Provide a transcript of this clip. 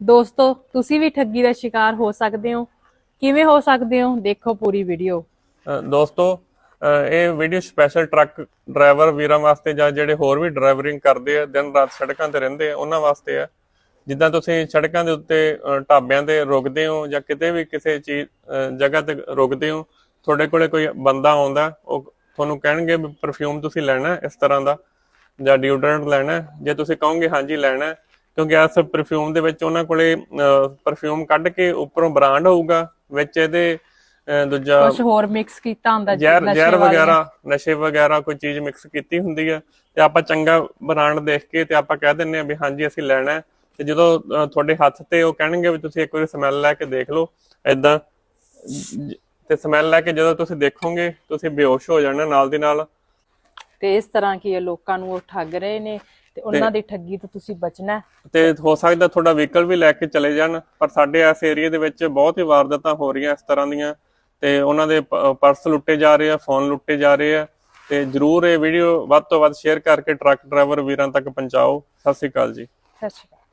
ਦੋਸਤੋ, ਤੁਸੀਂ ਵੀ ਠੱਗੀ ਦਾ ਸ਼ਿਕਾਰ ਹੋ ਸਕਦੇ ਹੋ। ਕਿਵੇਂ ਹੋ ਸਕਦੇ ਹੋ? ਦੇਖੋ ਪੂਰੀ ਵੀਡੀਓ। ਦੋਸਤੋ ਇਹ ਵੀਡੀਓ ਸਪੈਸ਼ਲ ਟਰੱਕ ਡਰਾਈਵਰ ਵੀਰਾਂ ਵਾਸਤੇ ਜਾਂ ਜਿਹੜੇ ਹੋਰ ਵੀ ਡਰਾਈਵਰਿੰਗ ਕਰਦੇ ਆ, ਦਿਨ ਰਾਤ ਸੜਕਾਂ ਤੇ ਰਹਿੰਦੇ ਆ, ਉਹਨਾਂ ਵਾਸਤੇ ਆ। ਜਿੱਦਾਂ ਤੁਸੀਂ ਸੜਕਾਂ ਦੇ ਉੱਤੇ ਢਾਬਿਆਂ ਤੇ ਰੁਕਦੇ ਹੋ ਜਾਂ ਕਿਤੇ ਵੀ ਕਿਸੇ ਚੀਜ਼ ਜਗ੍ਹਾ ਤੇ ਰੁਕਦੇ ਹੋ, ਤੁਹਾਡੇ ਕੋਲੇ ਕੋਈ ਬੰਦਾ ਆਉਂਦਾ, ਉਹ ਤੁਹਾਨੂੰ ਕਹਿਣਗੇ ਪਰਫਿਊਮ ਤੁਸੀਂ ਲੈਣਾ ਇਸ ਤਰ੍ਹਾਂ ਦਾ ਜਾਂ ਡਿਓਡਰੈਂਟ ਲੈਣਾ ਜੇ ਤੁਸੀਂ ਕਹੋਗੇ, ਹਾਂਜੀ, ਲੈਣਾ ਕਿਉਂਕਿ ਇਸ ਪਰਫਿਊਮ ਦੇ ਵਿੱਚ ਉਹਨਾਂ ਕੋਲੇ ਪਰਫਿਊਮ ਕੱਢ ਕੇ ਉੱਪਰੋਂ ਬ੍ਰਾਂਡ ਹੋਊਗਾ ਵਿੱਚ ਇਹਦੇ ਦੂਜਾ ਕੁਝ ਹੋਰ ਮਿਕਸ ਕੀਤਾ ਹੁੰਦਾ ਜ਼ਹਿਰ ਨਸ਼ੇ ਜ਼ਹਿਰ। ਵਗੈਰਾ ਨਸ਼ੇ ਵਗੈਰਾ ਕੋਈ ਚੀਜ਼ ਮਿਕਸ ਕੀਤੀ ਹੁੰਦੀ ਹੈ ਤੇ ਆਪਾਂ ਚੰਗਾ ਬ੍ਰਾਂਡ ਦੇਖ ਕੇ ਤੇ ਆਪਾਂ ਕਹਿ ਦਿੰਨੇ ਆ ਵੀ ਹਾਂਜੀ ਅਸੀਂ ਲੈਣਾ ਤੇ ਜਦੋਂ ਤੁਹਾਡੇ ਹੱਥ ਤੇ ਉਹ ਕਹਿਣਗੇ ਵੀ ਤੁਸੀਂ ਇੱਕ ਵਾਰੀ ਸਮੈਲ ਲੈ ਕੇ ਦੇਖ ਲਓ ਐਦਾਂ ਤੇ ਸਮੈਲ ਲੈ ਕੇ ਜਦੋਂ ਤੁਸੀਂ ਦੇਖੋਗੇ ਤੁਸੀਂ ਬੇਹੋਸ਼ ਹੋ ਜਾਣਾ ਨਾਲ ਦੀ ਨਾਲ। ਤੇ ਇਸ ਤਰ੍ਹਾਂ ਕੀ ਲੋਕਾਂ ਨੂੰ ਉਹ ਠੱਗ ਰਹੇ ਨੇ। ਤੇ ਉਹਨਾਂ ਦੀ ਠੱਗੀ ਤੋਂ ਤੁਸੀਂ ਬਚਣਾ। ਤੇ ਹੋ ਸਕਦਾ ਤੁਹਾਡਾ ਵਹੀਕਲ ਵੀ ਲੈ ਕੇ ਚਲੇ ਜਾਣ ਪਰ ਸਾਡੇ ਇਸ ਏਰੀਆ ਦੇ ਵਿੱਚ ਬਹੁਤ ਹੀ ਵਾਰਦਾਤਾਂ ਹੋ ਰਹੀਆਂ ਇਸ ਤਰ੍ਹਾਂ ਦੀਆਂ ਤੇ ਉਹਨਾਂ ਦੇ ਪਰਸ ਲੁੱਟੇ ਜਾ ਰਹੇ ਆ ਫੋਨ ਲੁੱਟੇ ਜਾ ਰਹੇ ਆ ਤੇ ਜਰੂਰ ਇਹ ਵੀਡੀਓ ਵੱਧ ਤੋਂ ਵੱਧ ਸ਼ੇਅਰ ਕਰਕੇ ਟਰੱਕ ਡਰਾਈਵਰ ਵੀਰਾਂ ਤੱਕ ਪਹੁੰਚਾਓ। ਸਤਿ ਸ਼੍ਰੀ ਅਕਾਲ ਜੀ। ਸਤਿ ਸ਼੍ਰੀ ਅਕਾਲ।